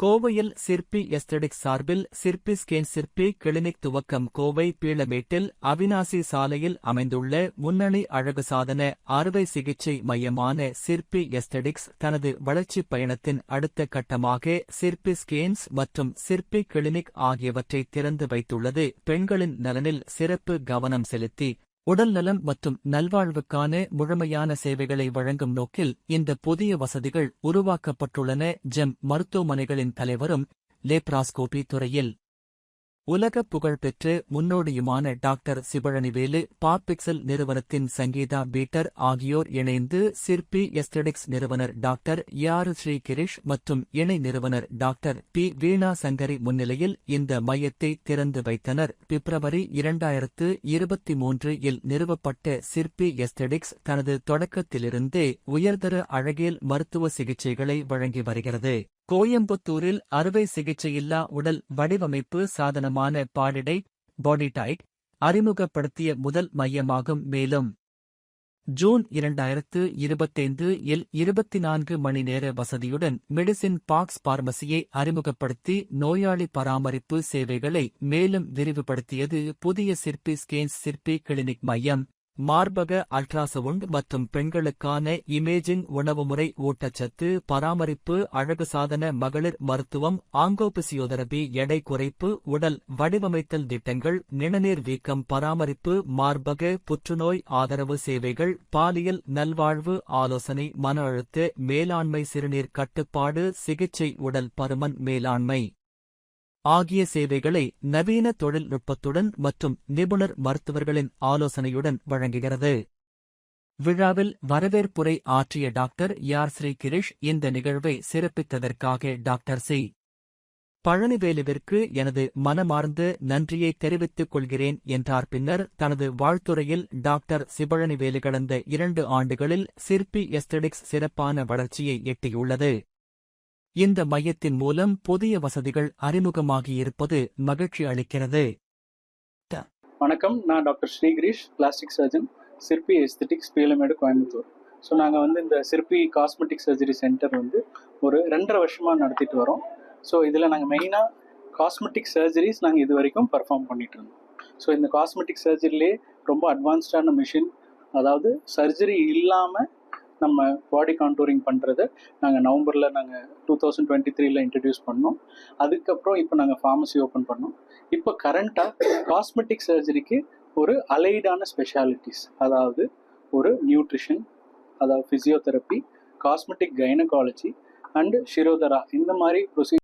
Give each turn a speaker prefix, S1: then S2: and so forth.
S1: கோவையில் சிற்பி எஸ்தடிக் சார்பில் சிற்பி ஸ்கேன் சிற்பி கிளினிக் துவக்கம் கோவை பீளமேட்டில் அவினாசி சாலையில் அமைந்துள்ள முன்னணி அழகு சாதன அறுவை சிகிச்சை மையமான சிற்பி எஸ்தடிக்ஸ் தனது வளர்ச்சிப் பயணத்தின் அடுத்த கட்டமாக சிற்பி ஸ்கேன்ஸ் மற்றும் சிற்பி கிளினிக் ஆகியவற்றை திறந்து வைத்துள்ளது. பெண்களின் நலனில் சிறப்பு கவனம் செலுத்தி உடல் நலம் மற்றும் நல்வாழ்வுக்கான முழுமையான சேவைகளை வழங்கும் நோக்கில் இந்த புதிய வசதிகள் உருவாக்கப்பட்டுள்ளன ஜெம் மருத்துவமனைகளின் தலைவரும் லேப்ராஸ்கோபி துறையில். உலக புகழ்பெற்ற முன்னோடியுமான டாக்டர் சிவழனிவேலு பாப்பிக்சல் நிறுவனத்தின் சங்கீதா பீட்டர் ஆகியோர் இணைந்து சிற்பி எஸ்தெடிக்ஸ் நிறுவனர் டாக்டர் யாரு ஸ்ரீ கிரிஷ் மற்றும் இணை நிறுவனர் டாக்டர் பி வீணா சங்கரி முன்னிலையில் இந்த மையத்தை திறந்து வைத்தனர். பிப்ரவரி இரண்டாயிரத்து இருபத்தி மூன்று இல் நிறுவப்பட்ட சிற்பி எஸ்தெடிக்ஸ் தனது தொடக்கத்திலிருந்தே உயர்தர அழகியல் மருத்துவ சிகிச்சைகளை வழங்கி வருகிறது. கோயம்புத்தூரில் அறுவை சிகிச்சையில்லா உடல் வடிவமைப்பு சாதனமான பாடிடை பாடிடைட் அறிமுகப்படுத்திய முதல் மையமாகும் மேலும். ஜூன் இரண்டாயிரத்து இருபத்தைந்து இல் இருபத்தி நான்கு மணி நேர வசதியுடன் மெடிசின் பாக்ஸ் பார்மசியை அறிமுகப்படுத்தி நோயாளி பராமரிப்பு சேவைகளை மேலும் விரிவுபடுத்தியது புதிய சிற்பி ஸ்கேன்ஸ் சிற்பி கிளினிக் மையம். மார்பக அல்ட்ராசவுண்ட் மற்றும் பெண்களுக்கான இமேஜிங் உணவுமுறை ஊட்டச்சத்து பராமரிப்பு அழகு சாதன மகளிர் மருத்துவம் ஆங்கோபிசியோதெரபி எடை குறைப்பு உடல் வடிவமைத்தல் திட்டங்கள் நிணநீர் வீக்கம் பராமரிப்பு மார்பக புற்றுநோய் ஆதரவு சேவைகள் பாலியல் நல்வாழ்வு ஆலோசனை மன அழுத்த மேலாண்மை சிறுநீர் கட்டுப்பாடு சிகிச்சை உடல் பருமன் மேலாண்மை. ஆகிய சேவைகளை நவீன தொழில்நுட்பத்துடன் மற்றும் நிபுணர் மருத்துவர்களின் ஆலோசனையுடன் வழங்குகிறது. விழாவில் வரவேற்புரை ஆற்றிய டாக்டர் யார் ஸ்ரீ கிரிஷ் இந்த நிகழ்வை சிறப்பித்ததற்காக டாக்டர் சி. பழனிவேலுவிற்கு எனது மனமார்ந்த நன்றியை தெரிவித்துக் கொள்கிறேன் என்றார். பின்னர் தனது வாழ்த்துறையில் டாக்டர் சிபழனிவேலு கடந்த இரண்டு ஆண்டுகளில் சிற்பி எஸ்தடிக்ஸ் சிறப்பான வளர்ச்சியை எட்டியுள்ளது. இந்த மையத்தின் மூலம் புதிய வசதிகள் அறிமுகமாகியிருப்பது மகிழ்ச்சி அளிக்கிறது.
S2: வணக்கம் நான் doctor Srigirish plastic surgeon Sirpi aesthetics Peelamedu Coimbatore. So நாங்கள் வந்து இந்த சிற்பி காஸ்மெட்டிக் சர்ஜரி சென்டர் வந்து ஒரு ரெண்டரை வருஷமாக நடத்திட்டு வரோம். ஸோ இதில் நாங்கள் மெயினாக காஸ்மெட்டிக் சர்ஜரிஸ் நாங்கள் இது வரைக்கும் பர்ஃபார்ம் பண்ணிட்டு இருந்தோம். ஸோ இந்த காஸ்மெட்டிக் சர்ஜரிலே ரொம்ப அட்வான்ஸ்டான மிஷின் அதாவது சர்ஜரி இல்லாமல் நம்ம பாடி கான்டூரிங் பண்ணுறதை நாங்கள் நவம்பரில் நாங்கள் டூ தௌசண்ட் டுவெண்ட்டி த்ரீல இன்ட்ரடியூஸ் பண்ணோம். அதுக்கப்புறம் இப்போ நாங்கள் ஃபார்மசி ஓப்பன் பண்ணோம். இப்போ கரண்ட்டாக காஸ்மெட்டிக் சர்ஜரிக்கு ஒரு அலைடான ஸ்பெஷாலிட்டிஸ் அதாவது ஒரு நியூட்ரிஷன் அதாவது physiotherapy cosmetic gynaecology and Shirodhara இந்த மாதிரி ப்ரொசீஜர்